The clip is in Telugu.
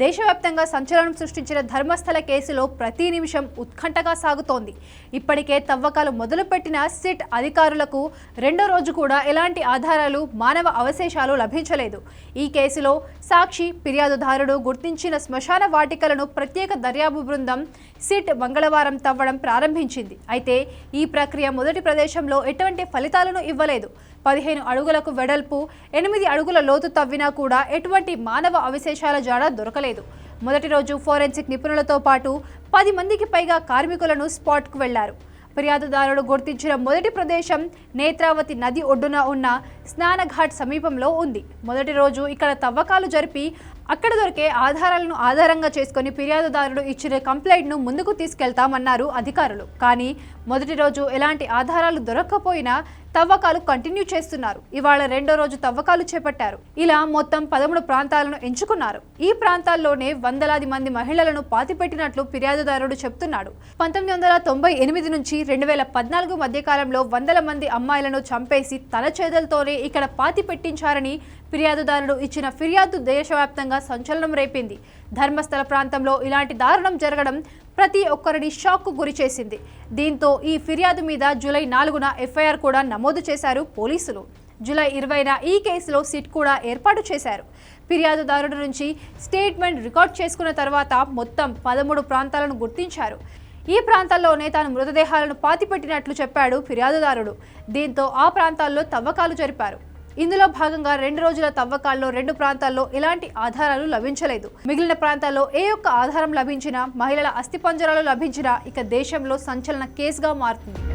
దేశవ్యాప్తంగా సంచలనం సృష్టించిన ధర్మస్థల కేసులో ప్రతి నిమిషం ఉత్కంఠగా సాగుతోంది. ఇప్పటికే తవ్వకాలు మొదలుపెట్టిన సిట్ అధికారులకు రెండో రోజు కూడా ఎలాంటి ఆధారాలు మానవ అవశేషాలు లభించలేదు. ఈ కేసులో సాక్షి ఫిర్యాదుదారుడు గుర్తించిన శ్మశాన వాటికలను ప్రత్యేక దర్యాప్తు బృందం సిట్ మంగళవారం తవ్వడం ప్రారంభించింది. అయితే ఈ ప్రక్రియ మొదటి ప్రదేశంలో ఎటువంటి ఫలితాలను ఇవ్వలేదు. పదిహేను అడుగులకు వెడల్పు ఎనిమిది అడుగుల లోతు తవ్వినా కూడా ఎటువంటి మానవ అవశేషాల జాడ దొరకలేదు. మొదటి రోజు ఫోరెన్సిక్ నిపుణులతో పాటు పది మందికి పైగా కార్మికులను స్పాట్కు వెళ్ళారు. ఫిర్యాదుదారుడు గుర్తించిన మొదటి ప్రదేశం నేత్రావతి నది ఒడ్డున ఉన్న స్నానఘాట్ సమీపంలో ఉంది. మొదటి రోజు ఇక్కడ తవ్వకాలు జరిపి అక్కడ దొరికే ఆధారాలను ఆధారంగా చేసుకొని ఫిర్యాదుదారుడు ఇచ్చిన కంప్లైంట్ను ముందుకు తీసుకెళ్తామన్నారు అధికారులు. కానీ మొదటి రోజు ఎలాంటి ఆధారాలు దొరక్కపోయినా తవ్వకాలు కంటిన్యూ చేస్తున్నారు. ఇవాళ రెండో రోజు తవ్వకాలు చేపట్టారు. ఇలా మొత్తం పదమూడు ప్రాంతాలను ఎంచుకున్నారు. ఈ ప్రాంతాల్లోనే వందలాది మంది మహిళలను పాతిపెట్టినట్లు ఫిర్యాదుదారుడు చెప్తున్నాడు. పంతొమ్మిది వందల తొంభై ఎనిమిది నుంచి రెండు వేల పద్నాలుగు మధ్యకాలంలో వందల మంది అమ్మాయిలను చంపేసి తన చేతులతోనే ఇక్కడ పాతి పెట్టించారని ఫిర్యాదుదారుడు ఇచ్చిన ఫిర్యాదు దేశవ్యాప్తంగా సంచలనం రేపింది. ధర్మస్థల ప్రాంతంలో ఇలాంటి దారుణం జరగడం ప్రతి ఒక్కరిని షాక్కు గురి చేసింది. దీంతో ఈ ఫిర్యాదు మీద జూలై నాలుగున ఎఫ్ఐఆర్ కూడా నమోదు చేశారు పోలీసులు. జూలై ఇరవైన ఈ కేసులో సిట్ కూడా ఏర్పాటు చేశారు. ఫిర్యాదుదారుడి నుంచి స్టేట్మెంట్ రికార్డ్ చేసుకున్న తర్వాత మొత్తం పదమూడు ప్రాంతాలను గుర్తించారు. ఈ ప్రాంతాల్లోనే తాను మృతదేహాలను పాతిపెట్టినట్లు చెప్పాడు ఫిర్యాదుదారుడు. దీంతో ఆ ప్రాంతాల్లో తవ్వకాలు జరిపారు. ఇందులో భాగంగా రెండు రోజుల తవ్వకాల్లో రెండు ప్రాంతాల్లో ఎలాంటి ఆధారాలు లభించలేదు. మిగిలిన ప్రాంతాల్లో ఏ ఒక్క ఆధారం లభించినా మహిళల అస్థిపంజరాలు లభించినా ఇక దేశంలో సంచలన కేసుగా మారుతుంది.